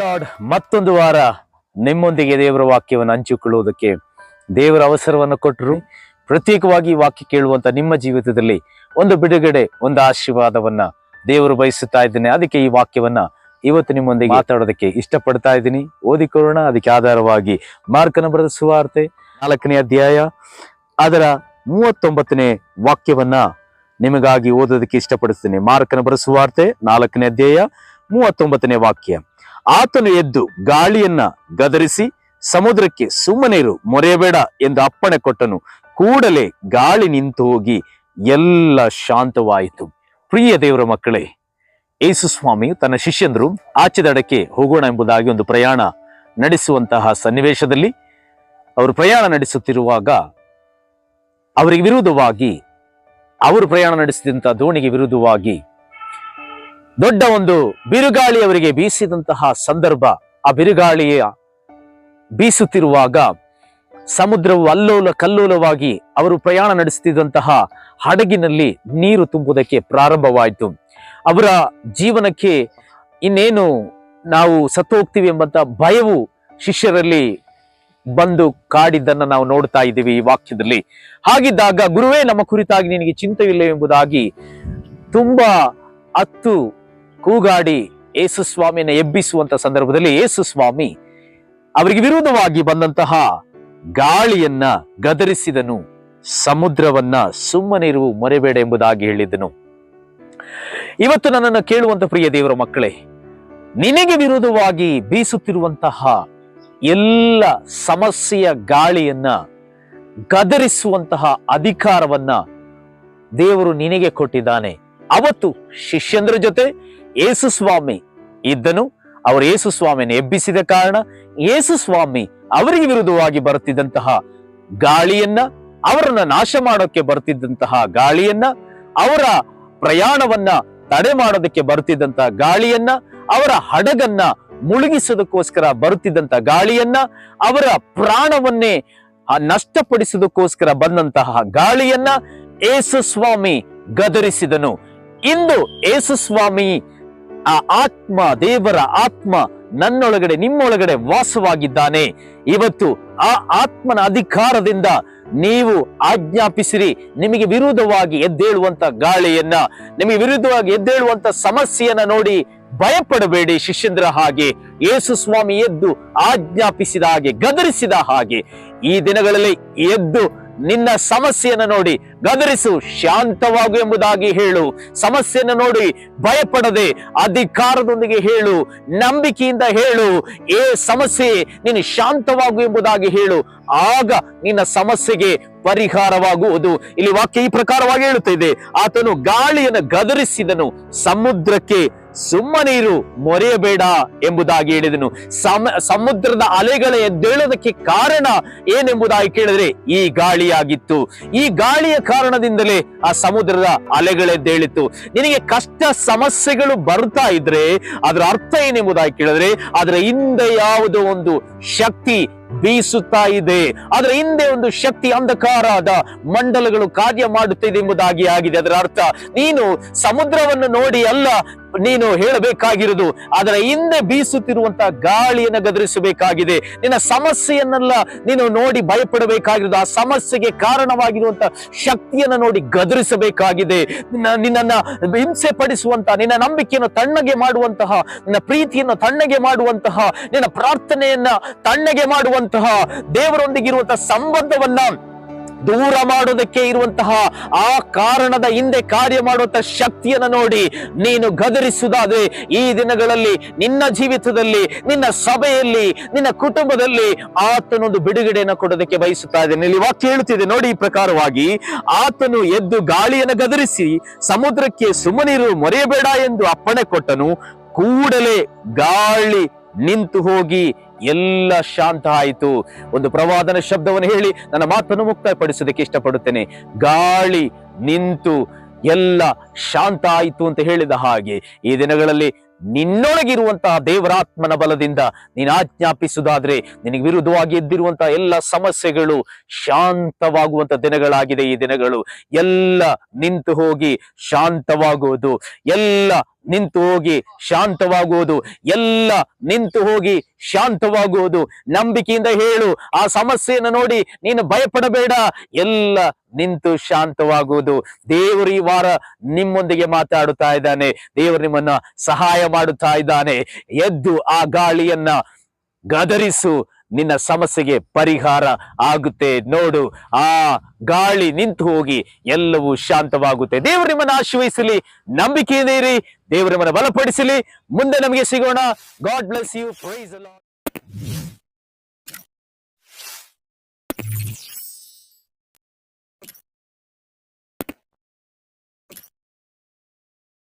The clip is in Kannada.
ಲಾರ್ಡ್ ಮತ್ತೊಂದು ವಾರ ನಿಮ್ಮೊಂದಿಗೆ ದೇವರ ವಾಕ್ಯವನ್ನು ಹಂಚಿಕೊಳ್ಳುವುದಕ್ಕೆ ದೇವರ ಅವಸರವನ್ನು ಕೊಟ್ಟರು. ಪ್ರತ್ಯೇಕವಾಗಿ ವಾಕ್ಯ ಕೇಳುವಂತ ನಿಮ್ಮ ಜೀವಿತದಲ್ಲಿ ಒಂದು ಬಿಡುಗಡೆ, ಒಂದು ಆಶೀರ್ವಾದವನ್ನ ದೇವರು ಬಯಸುತ್ತಾ ಇದ್ದೇನೆ. ಅದಕ್ಕೆ ಈ ವಾಕ್ಯವನ್ನ ಇವತ್ತು ನಿಮ್ಮೊಂದಿಗೆ ಮಾತಾಡೋದಕ್ಕೆ ಇಷ್ಟಪಡ್ತಾ ಇದ್ದೀನಿ. ಓದಿಕೊಳ್ಳೋಣ ಅದಕ್ಕೆ ಆಧಾರವಾಗಿ ಮಾರ್ಕನ ಬರೆದ ಸುವಾರ್ತೆ, ನಾಲ್ಕನೇ ಅಧ್ಯಾಯ, ಅದರ ಮೂವತ್ತೊಂಬತ್ತನೇ ವಾಕ್ಯವನ್ನ ನಿಮಗಾಗಿ ಓದೋದಕ್ಕೆ ಇಷ್ಟಪಡಿಸ್ತೀನಿ. ಮಾರ್ಕನ ಬರೆದ ಸುವಾರ್ತೆ, ನಾಲ್ಕನೇ ಅಧ್ಯಾಯ, ಮೂವತ್ತೊಂಬತ್ತನೇ ವಾಕ್ಯ. ಆತನು ಎದ್ದು ಗಾಳಿಯನ್ನ ಗದರಿಸಿ ಸಮುದ್ರಕ್ಕೆ ಸುಮ್ಮನೆರು, ಮೊರೆಯಬೇಡ ಎಂದು ಅಪ್ಪಣೆ ಕೊಟ್ಟನು. ಕೂಡಲೇ ಗಾಳಿ ನಿಂತು ಹೋಗಿ ಎಲ್ಲ ಶಾಂತವಾಯಿತು. ಪ್ರಿಯ ದೇವರ ಮಕ್ಕಳೇ, ಯೇಸು ಸ್ವಾಮಿ ತನ್ನ ಶಿಷ್ಯಂದರು ಆಚೆ ದಡಕ್ಕೆ ಹೋಗೋಣ ಎಂಬುದಾಗಿ ಒಂದು ಪ್ರಯಾಣ ನಡೆಸುವಂತಹ ಸನ್ನಿವೇಶದಲ್ಲಿ ಅವರು ಪ್ರಯಾಣ ನಡೆಸುತ್ತಿರುವಾಗ ಅವರಿಗೆ ವಿರುದ್ಧವಾಗಿ, ಅವರು ಪ್ರಯಾಣ ನಡೆಸಿದಂತಹ ದೋಣಿಗೆ ವಿರುದ್ಧವಾಗಿ ದೊಡ್ಡ ಒಂದು ಬಿರುಗಾಳಿ ಅವರಿಗೆ ಬೀಸಿದಂತಹ ಸಂದರ್ಭ. ಆ ಬಿರುಗಾಳಿಯ ಬೀಸುತ್ತಿರುವಾಗ ಸಮುದ್ರವು ಅಲ್ಲೋಲ ಕಲ್ಲೋಲವಾಗಿ ಅವರು ಪ್ರಯಾಣ ನಡೆಸುತ್ತಿದ್ದಂತಹ ಹಡಗಿನಲ್ಲಿ ನೀರು ತುಂಬುವುದಕ್ಕೆ ಪ್ರಾರಂಭವಾಯಿತು. ಅವರ ಜೀವನಕ್ಕೆ ಇನ್ನೇನು ನಾವು ಸತ್ತು ಹೋಗ್ತೀವಿ ಎಂಬಂತ ಭಯವು ಶಿಷ್ಯರಲ್ಲಿ ಬಂದು ಕಾಡಿದ್ದನ್ನು ನಾವು ನೋಡ್ತಾ ಇದ್ದೀವಿ ಈ ವಾಕ್ಯದಲ್ಲಿ. ಹಾಗಿದ್ದಾಗ, ಗುರುವೇ, ನಮ್ಮ ಕುರಿತಾಗಿ ನಿನಗೆ ಚಿಂತೆಯಿಲ್ಲ ಎಂಬುದಾಗಿ ತುಂಬಾ ಹತ್ತು ಕೂಗಾಡಿ ಯೇಸು ಸ್ವಾಮಿಯನ್ನು ಎಬ್ಬಿಸುವಂತ ಸಂದರ್ಭದಲ್ಲಿ ಯೇಸು ಸ್ವಾಮಿ ಅವರಿಗೆ ವಿರೋಧವಾಗಿ ಬಂದಂತಹ ಗಾಳಿಯನ್ನ ಗದರಿಸಿದನು, ಸಮುದ್ರವನ್ನ ಸುಮ್ಮನೆ ಇರುವ ಮೊರೆಬೇಡ ಎಂಬುದಾಗಿ ಹೇಳಿದನು ಇವತ್ತು ನನ್ನನ್ನು ಕೇಳುವಂತ ಪ್ರಿಯ ದೇವರ ಮಕ್ಕಳೇ, ನಿನಗೆ ವಿರೋಧವಾಗಿ ಬೀಸುತ್ತಿರುವಂತಹ ಎಲ್ಲ ಸಮಸ್ಯೆಯ ಗಾಳಿಯನ್ನ ಗದರಿಸುವಂತಹ ಅಧಿಕಾರವನ್ನ ದೇವರು ನಿನಗೆ ಕೊಟ್ಟಿದ್ದಾನೆ. ಅವತ್ತು ಶಿಷ್ಯಂದ್ರ ಜೊತೆ ಏಸು ಸ್ವಾಮಿ ಇದ್ದನು. ಅವರು ಏಸು ಸ್ವಾಮಿಯನ್ನು ಎಬ್ಬಿಸಿದ ಕಾರಣ ಏಸು ಸ್ವಾಮಿ ಅವರಿಗೆ ವಿರುದ್ಧವಾಗಿ ಬರುತ್ತಿದ್ದಂತಹ ಗಾಳಿಯನ್ನ, ಅವರನ್ನ ನಾಶ ಮಾಡೋಕ್ಕೆ ಬರುತ್ತಿದ್ದಂತಹ ಗಾಳಿಯನ್ನ, ಅವರ ಪ್ರಯಾಣವನ್ನ ತಡೆ ಮಾಡೋದಕ್ಕೆ ಬರ್ತಿದ್ದಂತಹ ಗಾಳಿಯನ್ನ, ಅವರ ಹಡಗನ್ನ ಮುಳುಗಿಸೋದಕ್ಕೋಸ್ಕರ ಬರುತ್ತಿದ್ದಂತಹ ಗಾಳಿಯನ್ನ, ಅವರ ಪ್ರಾಣವನ್ನೇ ನಷ್ಟಪಡಿಸೋದಕ್ಕೋಸ್ಕರ ಬಂದಂತಹ ಗಾಳಿಯನ್ನ ಏಸು ಸ್ವಾಮಿ ಗದರಿಸಿದನು. ಇಂದು ಯೇಸುಸ್ವಾಮಿ ಸ್ವಾಮಿ ಆ ಆತ್ಮ, ದೇವರ ಆತ್ಮ ನನ್ನೊಳಗಡೆ, ನಿಮ್ಮೊಳಗಡೆ ವಾಸವಾಗಿದ್ದಾನೆ. ಇವತ್ತು ಆ ಆತ್ಮನ ಅಧಿಕಾರದಿಂದ ನೀವು ಆಜ್ಞಾಪಿಸಿರಿ. ನಿಮಗೆ ವಿರುದ್ಧವಾಗಿ ಎದ್ದೇಳುವಂತ ಗಾಳಿಯನ್ನ, ನಿಮಗೆ ವಿರುದ್ಧವಾಗಿ ಎದ್ದೇಳುವಂತ ಸಮಸ್ಯೆಯನ್ನ ನೋಡಿ ಭಯಪಡಬೇಡಿ ಶಿಷ್ಯಂದ್ರ ಹಾಗೆ. ಯೇಸು ಸ್ವಾಮಿ ಎದ್ದು ಆಜ್ಞಾಪಿಸಿದ ಹಾಗೆ, ಗದರಿಸಿದ ಹಾಗೆ ಈ ದಿನಗಳಲ್ಲಿ ಎದ್ದು ನಿನ್ನ ಸಮಸ್ಯೆಯನ್ನು ನೋಡಿ ಗದರಿಸು ಶಾಂತವಾಗು ಎಂಬುದಾಗಿ ಹೇಳು. ಸಮಸ್ಯೆಯನ್ನು ನೋಡಿ ಭಯಪಡದೆ ಅಧಿಕಾರದೊಂದಿಗೆ ಹೇಳು. ನಂಬಿಕೆಯಿಂದ ಹೇಳು. ಏ ಸಮಸ್ಯೆ, ನೀನು ಶಾಂತವಾಗು ಎಂಬುದಾಗಿ ಹೇಳು. ಆಗ ನಿನ್ನ ಸಮಸ್ಯೆಗೆ ಪರಿಹಾರವಾಗುವುದು. ಇಲ್ಲಿ ವಾಕ್ಯ ಈ ಪ್ರಕಾರವಾಗಿ ಹೇಳುತ್ತಿದೆ ಆತನು ಗಾಳಿಯನ್ನು ಗದರಿಸಿದನು. ಸಮುದ್ರಕ್ಕೆ ಸುಮ್ಮನೀರು, ಮೊರೆಯಬೇಡ ಎಂಬುದಾಗಿ ಹೇಳಿದನು. ಸಮ, ಸಮುದ್ರದ ಅಲೆಗಳ ಎದ್ದೇಳೋದಕ್ಕೆ ಕಾರಣ ಏನೆಂಬುದಾಗಿ ಕೇಳಿದ್ರೆ ಈ ಗಾಳಿಯಾಗಿತ್ತು. ಈ ಗಾಳಿಯ ಕಾರಣದಿಂದಲೇ ಆ ಸಮುದ್ರದ ಅಲೆಗಳೆದ್ದೇಳಿತ್ತು. ನಿನಗೆ ಕಷ್ಟ ಸಮಸ್ಯೆಗಳು ಬರ್ತಾ ಇದ್ರೆ, ಅದರ ಅರ್ಥ ಏನೆಂಬುದಾಗಿ ಕೇಳಿದ್ರೆ, ಅದರ ಹಿಂದೆ ಯಾವುದೋ ಒಂದು ಶಕ್ತಿ ಬೀಸುತ್ತಾ ಇದೆ. ಅದರ ಹಿಂದೆ ಒಂದು ಶಕ್ತಿ ಅಂಧಕಾರದ ಮಂಡಲಗಳು ಕಾರ್ಯ ಮಾಡುತ್ತಿದೆ ಎಂಬುದಾಗಿ ಆಗಿದೆ. ಅದರ ಅರ್ಥ, ನೀನು ಸಮುದ್ರವನ್ನು ನೋಡಿ ಅಲ್ಲ, ನೀನು ಹೇಳಬೇಕಾಗಿರುವುದು ಅದರ ಹಿಂದೆ ಬೀಸುತ್ತಿರುವಂತಹ ಗಾಳಿಯನ್ನು ಗದರಿಸಬೇಕಾಗಿದೆ. ನಿನ್ನ ಸಮಸ್ಯೆಯನ್ನೆಲ್ಲ ನೀನು ನೋಡಿ ಭಯಪಡಬೇಕಾಗಿರುದು ಆ ಸಮಸ್ಯೆಗೆ ಕಾರಣವಾಗಿರುವಂತಹ ಶಕ್ತಿಯನ್ನು ನೋಡಿ ಗದರಿಸಬೇಕಾಗಿದೆ. ನಿನ್ನನ್ನು ನಿನ್ನನ್ನ ಹಿಂಸೆ ಪಡಿಸುವಂತಹ ನಿನ್ನ ನಂಬಿಕೆಯನ್ನು ತಣ್ಣಗೆ ಮಾಡುವಂತಹ, ನಿನ್ನ ಪ್ರೀತಿಯನ್ನು ತಣ್ಣಗೆ ಮಾಡುವಂತಹ, ನಿನ್ನ ಪ್ರಾರ್ಥನೆಯನ್ನ ತಣ್ಣಗೆ ಮಾಡುವಂತಹ ದೇವರೊಂದಿಗಿರುವಂತಹ ಸಂಬಂಧವನ್ನ ದೂರ ಮಾಡೋದಕ್ಕೆ ಇರುವಂತಹ ಆ ಕಾರಣದ ಹಿಂದೆ ಕಾರ್ಯ ಮಾಡುವಂತಹ ಶಕ್ತಿಯನ್ನು ನೋಡಿ ನೀನು ಗದರಿಸುವುದಾದ್ರೆ ಈ ದಿನಗಳಲ್ಲಿ ನಿನ್ನ ಜೀವಿತದಲ್ಲಿ, ನಿನ್ನ ಸಭೆಯಲ್ಲಿ, ನಿನ್ನ ಕುಟುಂಬದಲ್ಲಿ ಆತನೊಂದು ಬಿಡುಗಡೆಯನ್ನು ಕೊಡೋದಕ್ಕೆ ಬಯಸುತ್ತಾ ಇದ್ದೇನೆ. ಇಲ್ಲಿ ವಾಕ್ಯ ಹೇಳುತ್ತಿದೆ, ನೋಡಿ ಈ ಪ್ರಕಾರವಾಗಿ, ಆತನು ಎದ್ದು ಗಾಳಿಯನ್ನು ಗದರಿಸಿ ಸಮುದ್ರಕ್ಕೆ ಸುಮ್ಮನಿರು, ಮೊರೆಯಬೇಡ ಎಂದು ಅಪ್ಪಣೆ ಕೊಟ್ಟನು. ಕೂಡಲೇ ಗಾಳಿ ನಿಂತು ಹೋಗಿ ಎಲ್ಲ ಶಾಂತ ಆಯಿತು. ಒಂದು ಪ್ರವಾದನ ಶಬ್ದವನ್ನು ಹೇಳಿ ನನ್ನ ಮಾತನ್ನು ಮುಕ್ತಾಯಪಡಿಸೋದಕ್ಕೆ ಇಷ್ಟಪಡುತ್ತೇನೆ. ಗಾಳಿ ನಿಂತು ಎಲ್ಲ ಶಾಂತ ಆಯಿತು ಅಂತ ಹೇಳಿದ ಹಾಗೆ ಈ ದಿನಗಳಲ್ಲಿ ನಿನ್ನೊಳಗಿರುವಂತಹ ದೇವರಾತ್ಮನ ಬಲದಿಂದ ನೀನು ಆಜ್ಞಾಪಿಸುವುದಾದ್ರೆ ನಿನಗೆ ವಿರುದ್ಧವಾಗಿ ಎದ್ದಿರುವಂತಹ ಎಲ್ಲ ಸಮಸ್ಯೆಗಳು ಶಾಂತವಾಗುವಂತ ದಿನಗಳಾಗಿದೆ ಈ ದಿನಗಳು. ಎಲ್ಲ ನಿಂತು ಹೋಗಿ ಶಾಂತವಾಗುವುದು. ಎಲ್ಲ ನಿಂತು ಹೋಗಿ ಶಾಂತವಾಗುವುದು. ಎಲ್ಲ ನಿಂತು ಹೋಗಿ ಶಾಂತವಾಗುವುದು. ನಂಬಿಕೆಯಿಂದ ಹೇಳು, ಆ ಸಮಸ್ಯೆಯನ್ನು ನೋಡಿ ನೀನು ಭಯಪಡಬೇಡ. ಎಲ್ಲ ನಿಂತು ಶಾಂತವಾಗುವುದು. ದೇವರು ಈ ವಾರ ನಿಮ್ಮೊಂದಿಗೆ ಮಾತಾಡುತ್ತಾ ಇದ್ದಾನೆ. ದೇವರು ನಿಮ್ಮನ್ನ ಸಹಾಯ ಮಾಡುತ್ತಾ ಇದ್ದಾನೆ. ಎದ್ದು ಆ ಗಾಳಿಯನ್ನ ಗದರಿಸು. ನಿನ್ನ ಸಮಸ್ಯೆಗೆ ಪರಿಹಾರ ಆಗುತ್ತೆ. ನೋಡು, ಆ ಗಾಳಿ ನಿಂತು ಹೋಗಿ ಎಲ್ಲವೂ ಶಾಂತವಾಗುತ್ತೆ. ದೇವರು ನಿಮ್ಮನ್ನು ಆಶ್ರಯಿಸಲಿ ನಂಬಿಕೆಯಿಂದ ಇರಿ, ದೇವರು ನಿಮ್ಮನ್ನು ಬಲಪಡಿಸಲಿ. ಮುಂದೆ ನಮಗೆ ಸಿಗೋಣ. God bless you price